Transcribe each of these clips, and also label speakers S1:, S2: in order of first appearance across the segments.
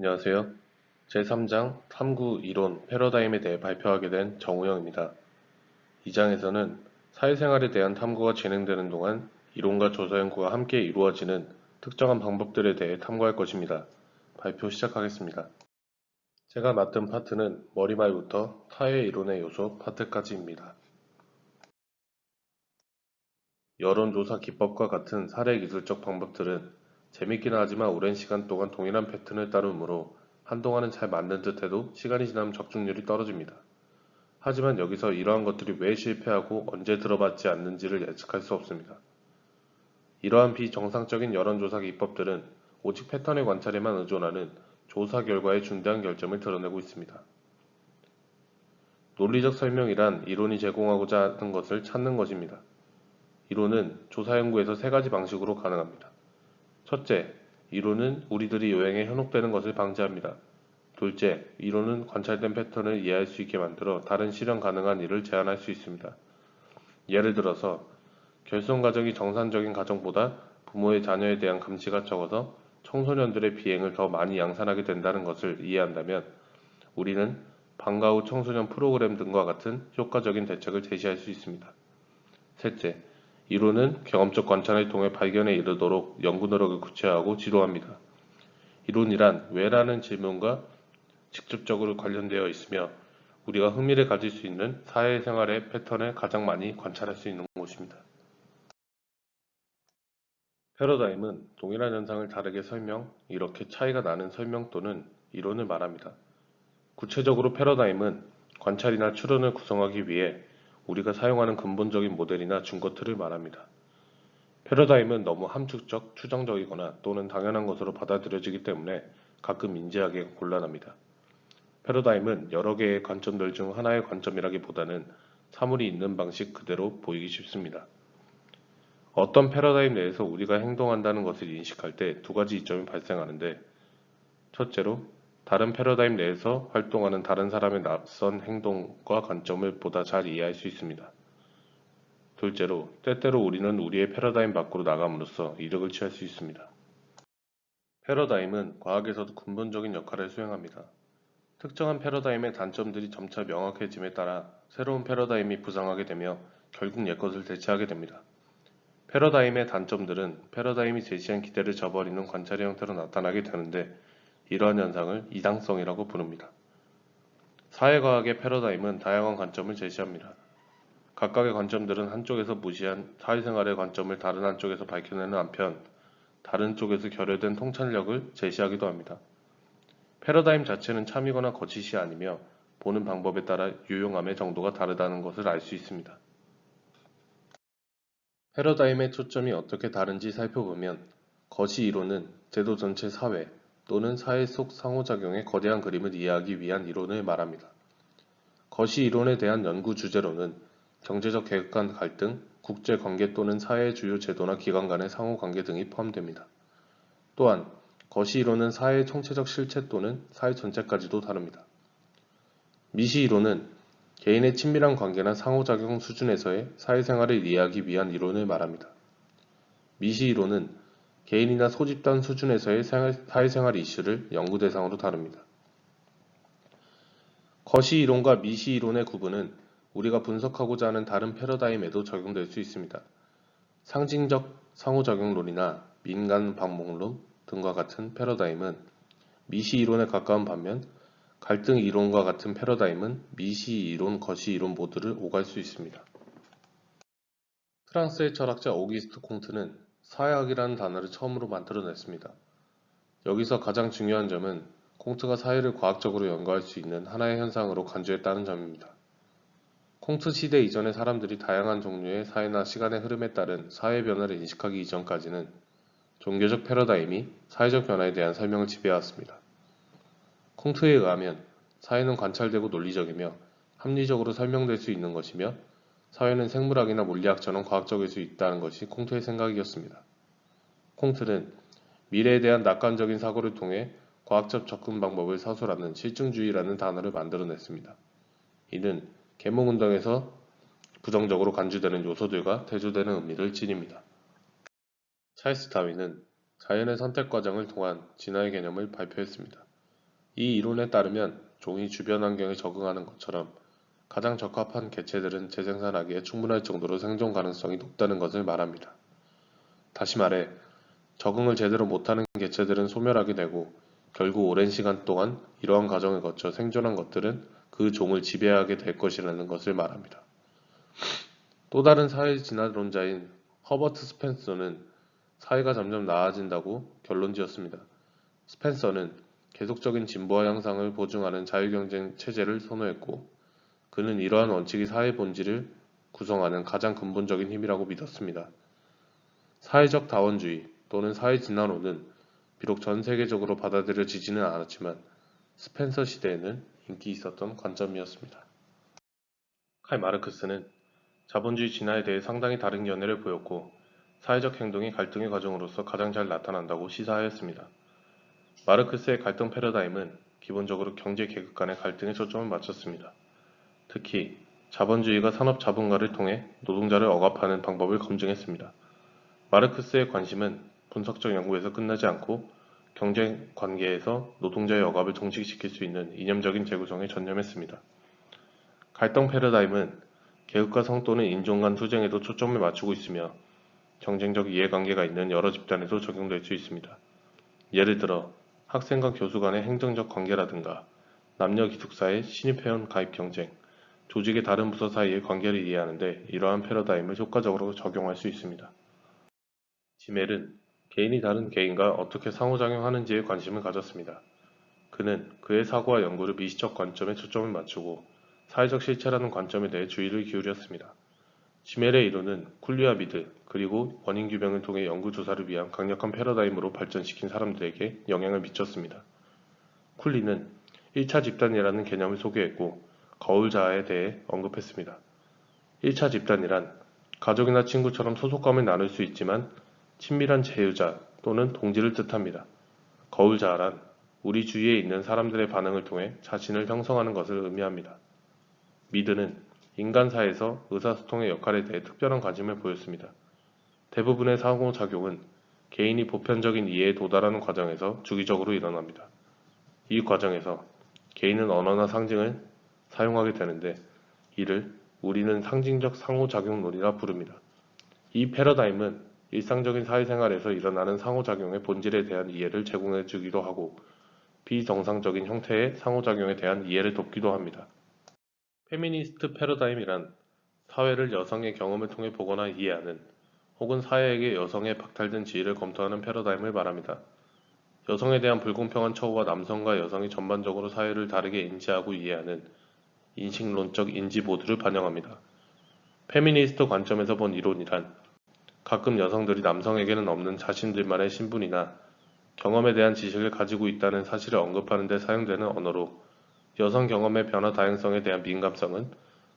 S1: 안녕하세요. 제3장 탐구 이론 패러다임에 대해 발표하게 된 정우영입니다. 이 장에서는 사회생활에 대한 탐구가 진행되는 동안 이론과 조사 연구가 함께 이루어지는 특정한 방법들에 대해 탐구할 것입니다. 발표 시작하겠습니다. 제가 맡은 파트는 머리말부터 사회 이론의 요소 파트까지입니다. 여론조사 기법과 같은 사례 기술적 방법들은 재밌기는 하지만 오랜 시간 동안 동일한 패턴을 따르므로 한동안은 잘 맞는 듯 해도 시간이 지나면 적중률이 떨어집니다. 하지만 여기서 이러한 것들이 왜 실패하고 언제 들어봤지 않는지를 예측할 수 없습니다. 이러한 비정상적인 여론조사 기법들은 오직 패턴의 관찰에만 의존하는 조사 결과의 중대한 결점을 드러내고 있습니다. 논리적 설명이란 이론이 제공하고자 하는 것을 찾는 것입니다. 이론은 조사 연구에서 세 가지 방식으로 가능합니다. 첫째, 이론은 우리들이 여행에 현혹되는 것을 방지합니다. 둘째, 이론은 관찰된 패턴을 이해할 수 있게 만들어 다른 실현 가능한 일을 제안할 수 있습니다. 예를 들어서 결손 가정이 정상적인 가정보다 부모의 자녀에 대한 감시가 적어서 청소년들의 비행을 더 많이 양산하게 된다는 것을 이해한다면 우리는 방과 후 청소년 프로그램 등과 같은 효과적인 대책을 제시할 수 있습니다. 셋째, 이론은 경험적 관찰을 통해 발견에 이르도록 연구 노력을 구체화하고 지도합니다. 이론이란 왜라는 질문과 직접적으로 관련되어 있으며 우리가 흥미를 가질 수 있는 사회생활의 패턴을 가장 많이 관찰할 수 있는 곳입니다. 패러다임은 동일한 현상을 다르게 설명, 이렇게 차이가 나는 설명 또는 이론을 말합니다. 구체적으로 패러다임은 관찰이나 추론을 구성하기 위해 우리가 사용하는 근본적인 모델이나 증거틀을 말합니다. 패러다임은 너무 함축적, 추정적이거나 또는 당연한 것으로 받아들여지기 때문에 가끔 인지하기가 곤란합니다. 패러다임은 여러 개의 관점들 중 하나의 관점이라기보다는 사물이 있는 방식 그대로 보이기 쉽습니다. 어떤 패러다임 내에서 우리가 행동한다는 것을 인식할 때 두 가지 이점이 발생하는데 첫째로 다른 패러다임 내에서 활동하는 다른 사람의 낯선 행동과 관점을 보다 잘 이해할 수 있습니다. 둘째로, 때때로 우리는 우리의 패러다임 밖으로 나감으로써 이득을 취할 수 있습니다. 패러다임은 과학에서도 근본적인 역할을 수행합니다. 특정한 패러다임의 단점들이 점차 명확해짐에 따라 새로운 패러다임이 부상하게 되며 결국 옛것을 대체하게 됩니다. 패러다임의 단점들은 패러다임이 제시한 기대를 저버리는 관찰의 형태로 나타나게 되는데 이러한 현상을 이상성이라고 부릅니다. 사회과학의 패러다임은 다양한 관점을 제시합니다. 각각의 관점들은 한쪽에서 무시한 사회생활의 관점을 다른 한쪽에서 밝혀내는 한편 다른 쪽에서 결여된 통찰력을 제시하기도 합니다. 패러다임 자체는 참이거나 거짓이 아니며 보는 방법에 따라 유용함의 정도가 다르다는 것을 알 수 있습니다. 패러다임의 초점이 어떻게 다른지 살펴보면 거시 이론은 제도 전체 사회, 또는 사회 속 상호작용의 거대한 그림을 이해하기 위한 이론을 말합니다. 거시 이론에 대한 연구 주제로는 경제적 계급 간 갈등, 국제 관계 또는 사회 주요 제도나 기관 간의 상호 관계 등이 포함됩니다. 또한 거시 이론은 사회의 총체적 실체 또는 사회 전체까지도 다룹니다. 미시 이론은 개인의 친밀한 관계나 상호작용 수준에서의 사회생활을 이해하기 위한 이론을 말합니다. 미시 이론은 개인이나 소집단 수준에서의 사회생활 이슈를 연구 대상으로 다룹니다. 거시 이론과 미시 이론의 구분은 우리가 분석하고자 하는 다른 패러다임에도 적용될 수 있습니다. 상징적 상호작용론이나 민간 방목론 등과 같은 패러다임은 미시 이론에 가까운 반면 갈등 이론과 같은 패러다임은 미시 이론, 거시 이론 모두를 오갈 수 있습니다. 프랑스의 철학자 오기스트 콩트는 사회학이라는 단어를 처음으로 만들어냈습니다. 여기서 가장 중요한 점은 콩트가 사회를 과학적으로 연구할 수 있는 하나의 현상으로 간주했다는 점입니다. 콩트 시대 이전의 사람들이 다양한 종류의 사회나 시간의 흐름에 따른 사회 변화를 인식하기 이전까지는 종교적 패러다임이 사회적 변화에 대한 설명을 지배해왔습니다. 콩트에 의하면 사회는 관찰되고 논리적이며 합리적으로 설명될 수 있는 것이며 사회는 생물학이나 물리학처럼 과학적일 수 있다는 것이 콩트의 생각이었습니다. 콩트는 미래에 대한 낙관적인 사고를 통해 과학적 접근 방법을 사술하는 실증주의라는 단어를 만들어냈습니다. 이는 계몽운동에서 부정적으로 간주되는 요소들과 대조되는 의미를 지닙니다. 찰스 다윈은 자연의 선택 과정을 통한 진화의 개념을 발표했습니다. 이 이론에 따르면 종이 주변 환경에 적응하는 것처럼 가장 적합한 개체들은 재생산하기에 충분할 정도로 생존 가능성이 높다는 것을 말합니다. 다시 말해 적응을 제대로 못하는 개체들은 소멸하게 되고 결국 오랜 시간 동안 이러한 과정을 거쳐 생존한 것들은 그 종을 지배하게 될 것이라는 것을 말합니다. 또 다른 사회 진화론자인 허버트 스펜서는 사회가 점점 나아진다고 결론 지었습니다. 스펜서는 계속적인 진보와 향상을 보증하는 자유경쟁 체제를 선호했고 그는 이러한 원칙이 사회 본질을 구성하는 가장 근본적인 힘이라고 믿었습니다. 사회적 다원주의 또는 사회 진화론은 비록 전 세계적으로 받아들여지지는 않았지만 스펜서 시대에는 인기 있었던 관점이었습니다. 칼 마르크스는 자본주의 진화에 대해 상당히 다른 견해를 보였고 사회적 행동이 갈등의 과정으로서 가장 잘 나타난다고 시사하였습니다. 마르크스의 갈등 패러다임은 기본적으로 경제 계급 간의 갈등에 초점을 맞췄습니다. 특히 자본주의가 산업 자본가를 통해 노동자를 억압하는 방법을 검증했습니다. 마르크스의 관심은 분석적 연구에서 끝나지 않고 경쟁 관계에서 노동자의 억압을 종식시킬 수 있는 이념적인 재구성에 전념했습니다. 갈등 패러다임은 계급과 성 또는 인종 간 투쟁에도 초점을 맞추고 있으며 경쟁적 이해관계가 있는 여러 집단에도 적용될 수 있습니다. 예를 들어 학생과 교수 간의 행정적 관계라든가 남녀 기숙사의 신입회원 가입 경쟁, 조직의 다른 부서 사이의 관계를 이해하는데 이러한 패러다임을 효과적으로 적용할 수 있습니다. 지멜은 개인이 다른 개인과 어떻게 상호작용하는지에 관심을 가졌습니다. 그는 그의 사고와 연구를 미시적 관점에 초점을 맞추고 사회적 실체라는 관점에 대해 주의를 기울였습니다. 지멜의 이론은 쿨리와 미드 그리고 원인 규명을 통해 연구 조사를 위한 강력한 패러다임으로 발전시킨 사람들에게 영향을 미쳤습니다. 쿨리는 1차 집단이라는 개념을 소개했고 거울 자아에 대해 언급했습니다. 1차 집단이란 가족이나 친구처럼 소속감을 나눌 수 있지만 친밀한 제휴자 또는 동지를 뜻합니다. 거울 자아란 우리 주위에 있는 사람들의 반응을 통해 자신을 형성하는 것을 의미합니다. 미드는 인간사에서 의사소통의 역할에 대해 특별한 관심을 보였습니다. 대부분의 상호작용은 개인이 보편적인 이해에 도달하는 과정에서 주기적으로 일어납니다. 이 과정에서 개인은 언어나 상징을 사용하게 되는데 이를 우리는 상징적 상호작용론이라 부릅니다. 이 패러다임은 일상적인 사회생활에서 일어나는 상호작용의 본질에 대한 이해를 제공해 주기도 하고 비정상적인 형태의 상호작용에 대한 이해를 돕기도 합니다. 페미니스트 패러다임이란 사회를 여성의 경험을 통해 보거나 이해하는 혹은 사회에게 여성의 박탈된 지위를 검토하는 패러다임을 말합니다. 여성에 대한 불공평한 처우와 남성과 여성이 전반적으로 사회를 다르게 인지하고 이해하는 인식론적 인지 모두를 반영합니다. 페미니스트 관점에서 본 이론이란 가끔 여성들이 남성에게는 없는 자신들만의 신분이나 경험에 대한 지식을 가지고 있다는 사실을 언급하는 데 사용되는 언어로 여성 경험의 변화 다양성에 대한 민감성은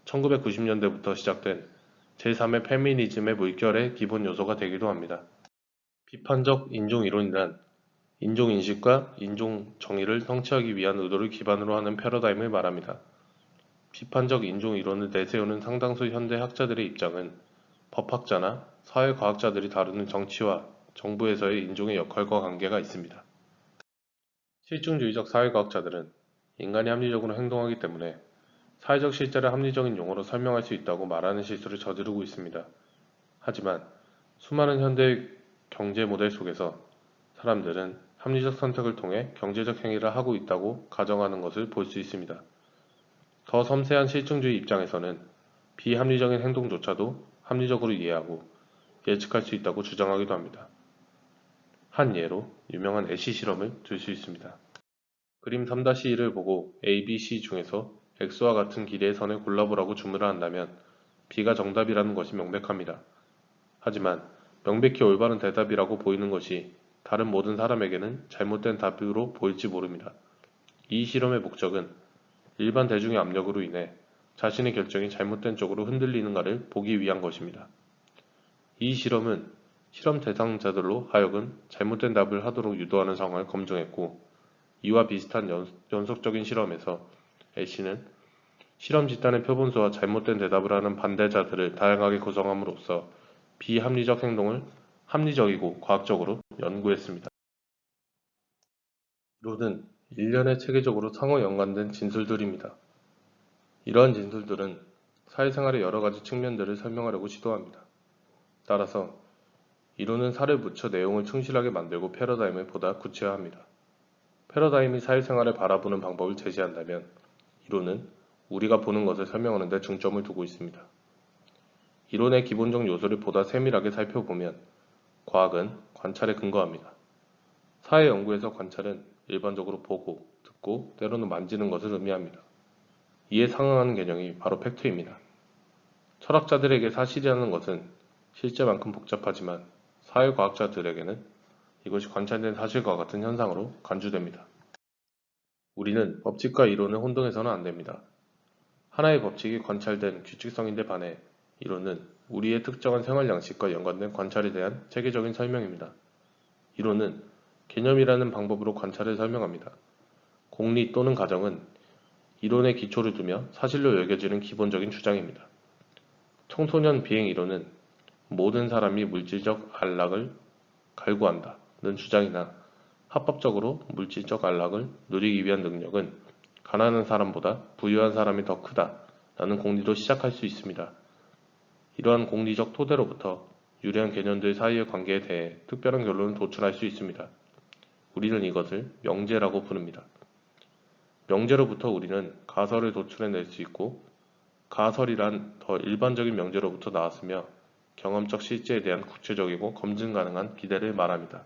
S1: 1990년대부터 시작된 제3의 페미니즘의 물결의 기본 요소가 되기도 합니다. 비판적 인종이론이란 인종인식과 인종정의를 성취하기 위한 의도를 기반으로 하는 패러다임을 말합니다. 비판적 인종이론을 내세우는 상당수 현대 학자들의 입장은 법학자나 사회과학자들이 다루는 정치와 정부에서의 인종의 역할과 관계가 있습니다. 실증주의적 사회과학자들은 인간이 합리적으로 행동하기 때문에 사회적 실제를 합리적인 용어로 설명할 수 있다고 말하는 실수를 저지르고 있습니다. 하지만 수많은 현대 경제 모델 속에서 사람들은 합리적 선택을 통해 경제적 행위를 하고 있다고 가정하는 것을 볼 수 있습니다. 더 섬세한 실증주의 입장에서는 비합리적인 행동조차도 합리적으로 이해하고 예측할 수 있다고 주장하기도 합니다. 한 예로 유명한 애쉬 실험을 들 수 있습니다. 그림 3-1을 보고 A, B, C 중에서 X와 같은 길이의 선을 골라보라고 주문을 한다면 B가 정답이라는 것이 명백합니다. 하지만 명백히 올바른 대답이라고 보이는 것이 다른 모든 사람에게는 잘못된 답으로 보일지 모릅니다. 이 실험의 목적은 일반 대중의 압력으로 인해 자신의 결정이 잘못된 쪽으로 흔들리는가를 보기 위한 것입니다. 이 실험은 실험 대상자들로 하여금 잘못된 답을 하도록 유도하는 상황을 검증했고 이와 비슷한 연, 속적인 실험에서 애쉬는 실험 집단의 표본수와 잘못된 대답을 하는 반대자들을 다양하게 구성함으로써 비합리적 행동을 합리적이고 과학적으로 연구했습니다. 이론은 일련의 체계적으로 상호 연관된 진술들입니다. 이러한 진술들은 사회생활의 여러 가지 측면들을 설명하려고 시도합니다. 따라서 이론은 살을 붙여 내용을 충실하게 만들고 패러다임을 보다 구체화합니다. 패러다임이 사회생활을 바라보는 방법을 제시한다면 이론은 우리가 보는 것을 설명하는 데 중점을 두고 있습니다. 이론의 기본적 요소를 보다 세밀하게 살펴보면 과학은 관찰에 근거합니다. 사회 연구에서 관찰은 일반적으로 보고, 듣고, 때로는 만지는 것을 의미합니다. 이에 상응하는 개념이 바로 팩트입니다. 철학자들에게 사실이라는 것은 실제만큼 복잡하지만 사회과학자들에게는 이것이 관찰된 사실과 같은 현상으로 간주됩니다. 우리는 법칙과 이론을 혼동해서는 안 됩니다. 하나의 법칙이 관찰된 규칙성인데 반해 이론은 우리의 특정한 생활 양식과 연관된 관찰에 대한 체계적인 설명입니다. 이론은 개념이라는 방법으로 관찰을 설명합니다. 공리 또는 가정은 이론의 기초를 두며 사실로 여겨지는 기본적인 주장입니다. 청소년 비행 이론은 모든 사람이 물질적 안락을 갈구한다는 주장이나 합법적으로 물질적 안락을 누리기 위한 능력은 가난한 사람보다 부유한 사람이 더 크다라는 공리로 시작할 수 있습니다. 이러한 공리적 토대로부터 유리한 개념들 사이의 관계에 대해 특별한 결론을 도출할 수 있습니다. 우리는 이것을 명제라고 부릅니다. 명제로부터 우리는 가설을 도출해낼 수 있고 가설이란 더 일반적인 명제로부터 나왔으며 경험적 실제에 대한 구체적이고 검증 가능한 기대를 말합니다.